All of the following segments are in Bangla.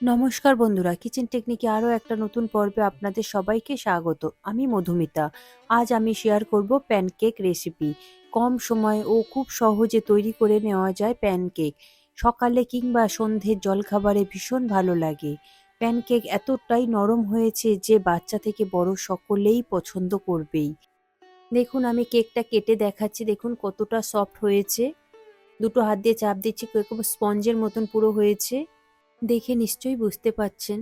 নমস্কার বন্ধুরা কিচেন টেকনিকে আরও একটা নতুন পর্বে আপনাদের সবাইকে স্বাগত। আমি মধুমিতা। আজ আমি শেয়ার করব প্যানকেক রেসিপি কম সময় ও খুব সহজে তৈরি করে নেওয়া যায় প্যানকেক সকালে কিংবা সন্ধ্যের জলখাবারে ভীষণ ভালো লাগে। প্যানকেক এতটাই নরম হয়েছে যে বাচ্চা থেকে বড় সকলেই পছন্দ করবেই। দেখুন, আমি কেকটা কেটে দেখাচ্ছি। দেখুন, কতটা সফট হয়েছে। দুটো হাত দিয়ে চাপ দিচ্ছি, এরকম স্পঞ্জের মতন পুরো হয়েছে। দেখে নিশ্চয়ই বুঝতে পাচ্ছেন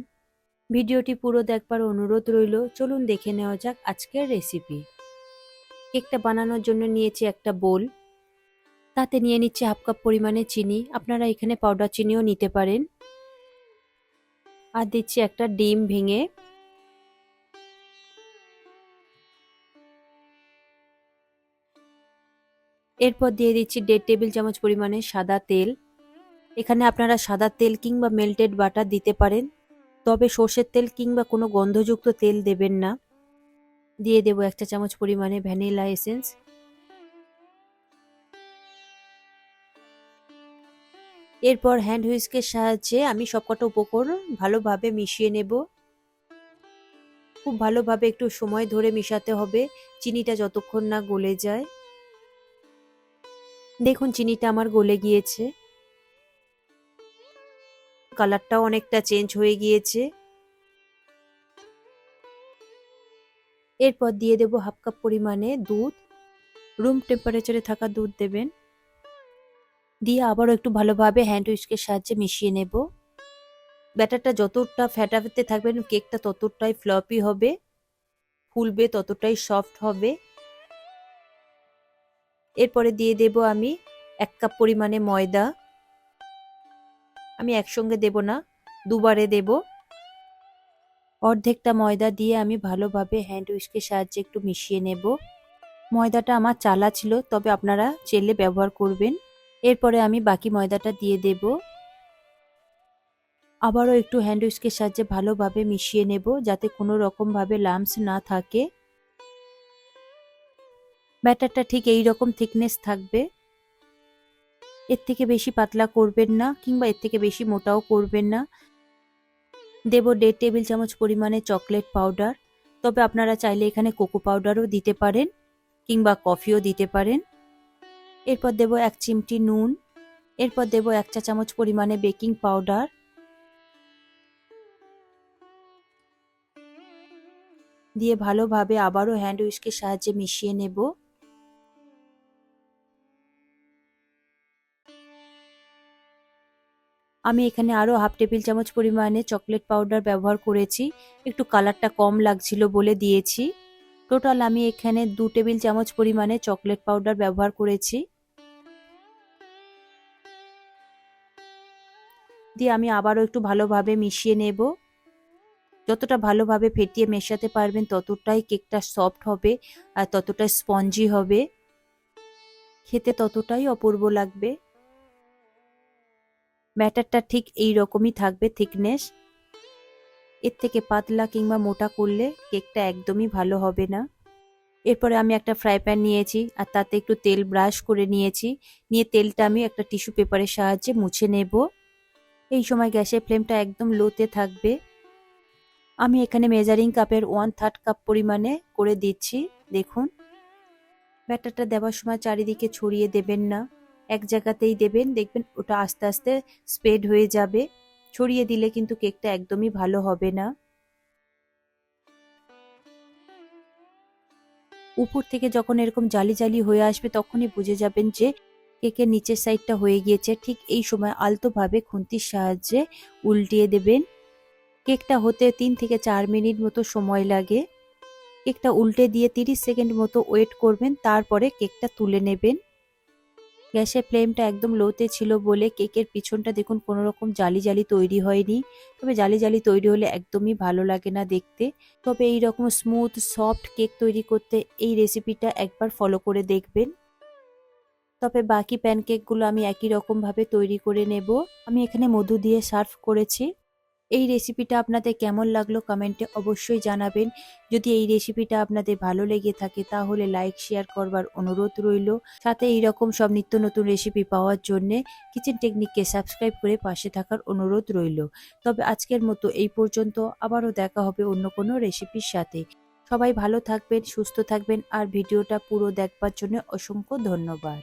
ভিডিওটি পুরো দেখবার অনুরোধ রইল, চলুন দেখে নেওয়া যাক আজকের রেসিপি কেকটা বানানোর জন্য নিয়েছি একটা বোল। তাতে নিয়ে নিচ্ছে হাফ কাপ পরিমাণে চিনি। আপনারা এখানে পাউডার চিনিও নিতে পারেন। আর দিচ্ছি একটা ডিম ভেঙে। এরপর দিয়ে দিচ্ছি দেড় টেবিল চামচ পরিমাণে সাদা তেল। এখানে আপনারা সাদা তেল কিংবা মেল্টেড বাটার দিতে পারেন। তবে সর্ষের তেল কিংবা কোনো গন্ধযুক্ত তেল দেবেন না। দিয়ে দেবো একটা চামচ পরিমাণে ভ্যানিলা এসেন্স এরপর হ্যান্ড হুইস্কের সাহায্যে আমি সবকটা উপকরণ ভালোভাবে মিশিয়ে নেব। খুব ভালোভাবে একটু সময় ধরে মিশাতে হবে, চিনিটা যতক্ষণ না গলে যায়। দেখুন, চিনিটা আমার গলে গিয়েছে। কালারটাও অনেকটা চেঞ্জ হয়ে গিয়েছে। এরপর দিয়ে দেব হাফ কাপ পরিমাণে দুধ। রুম টেম্পারেচারে থাকা দুধ দেবেন। দিয়ে আবারও একটু ভালোভাবে হ্যান্ড উইস্কের সাহায্যে মিশিয়ে নেব। ব্যাটারটা যতটা ফ্যাটাফেতে থাকবেন কেকটা ততটাই ফ্লপি হবে। ফুলবে, ততটাই সফট হবে। এরপরে দিয়ে দেব আমি এক কাপ পরিমাণে ময়দা। আমি একসঙ্গে দেব না, দুবারে দেব। অর্ধেকটা ময়দা দিয়ে আমি ভালোভাবে হ্যান্ড উইস্কের সাহায্যে একটু মিশিয়ে নেব। ময়দাটা আমার চালা ছিল, তবে আপনারা চেলে ব্যবহার করবেন। এরপরে আমি বাকি ময়দাটা দিয়ে দেব। আবারও একটু হ্যান্ড উইস্কের সাহায্যে ভালোভাবে মিশিয়ে নেব, যাতে কোনো রকমভাবে লামস না থাকে। ব্যাটারটা ঠিক এই রকম থিকনেস থাকবে। এর থেকে বেশি পাতলা করবেন না কিংবা এর থেকে বেশি মোটাও করবেন না। দেব দেড় টেবিল চামচ পরিমাণে চকলেট পাউডার। তবে আপনারা চাইলে এখানে কোকো পাউডারও দিতে পারেন কিংবা কফিও দিতে পারেন। এরপর দেব এক চিমটি নুন। এরপর দেব এক চা চামচ পরিমাণে বেকিং পাউডার। দিয়ে ভালোভাবে আবারও হ্যান্ড উইস্কের সাহায্যে মিশিয়ে নেব। আমি এখানে আরও হাফ টেবিল চামচ পরিমাণে চকলেট পাউডার ব্যবহার করেছি। একটু কালারটা কম লাগছিল বলে দিয়েছি। টোটাল আমি এখানে দু টেবিল চামচ পরিমাণে চকলেট পাউডার ব্যবহার করেছি। দিয়ে আমি আবারও একটু ভালোভাবে মিশিয়ে নেব। যতটা ভালোভাবে ফেটিয়ে মেশাতে পারবেন ততটাই কেকটা সফট হবে আর ততটা স্পঞ্জি হবে। খেতে ততটাই অপূর্ব লাগবে। ব্যাটারটা ঠিক এই রকমই থাকবে থিকনেস। এর থেকে পাতলা কিংবা মোটা করলে কেকটা একদমই ভালো হবে না। এরপরে আমি একটা ফ্রাই প্যান নিয়েছি আর তাতে একটু তেল ব্রাশ করে নিয়েছি। নিয়ে তেলটা আমি একটা টিস্যু পেপারের সাহায্যে মুছে নেব। এই সময় গ্যাসের ফ্লেমটা একদম লোতে থাকবে। আমি এখানে মেজারিং কাপের ওয়ান থার্ড কাপ পরিমাণে করে দিচ্ছি, দেখুন। ব্যাটারটা দেওয়ার সময় চারিদিকে ছড়িয়ে দেবেন না। এক জায়গাতেই দেবেন, দেখবেন ওটা আস্তে আস্তে স্প্রেড হয়ে যাবে। ছড়িয়ে দিলে কিন্তু কেকটা একদমই ভালো হবে না। উপর থেকে যখন এরকম জালি জালি হয়ে আসবে, তখনই বুঝে যাবেন যে কেকের নিচের সাইডটা হয়ে গিয়েছে। ঠিক এই সময় আলতোভাবে খুন্তির সাহায্যে উল্টিয়ে দেবেন। কেকটা হতে তিন থেকে চার মিনিট মতো সময় লাগে। কেকটা উল্টে দিয়ে তিরিশ সেকেন্ড মতো ওয়েট করবেন, তারপরে কেকটা তুলে নেবেন। গ্যাসের ফ্লেমটা একদম লোতে ছিল বলে কেকের পিছনটা দেখুন কোনো রকম জালি জালি তৈরি হয়নি। তবে জালি জালি তৈরি হলে একদমই ভালো লাগে না দেখতে। তবে এই রকম স্মুথ সফট কেক তৈরি করতে এই রেসিপিটা একবার ফলো করে দেখবেন। তবে বাকি প্যানকেকগুলো আমি একই রকমভাবে তৈরি করে নেব। আমি এখানে মধু দিয়ে সার্ভ করেছি। এই রেসিপিটা আপনাদের কেমন লাগল কমেন্টে অবশ্যই জানাবেন। যদি এই রেসিপিটা আপনাদের ভালো লেগে থাকে তাহলে লাইক শেয়ার করবার অনুরোধ রইল। সাথে এইরকম সব নিত্য নতুন রেসিপি পাওয়ার জন্যে কিচেন টেকনিককে সাবস্ক্রাইব করে পাশে থাকার অনুরোধ রইল। তবে আজকের মতো এই পর্যন্ত। আবারও দেখা হবে অন্য কোনো রেসিপির সাথে। সবাই ভালো থাকবেন, সুস্থ থাকবেন। আর ভিডিওটা পুরো দেখবার জন্য অসংখ্য ধন্যবাদ।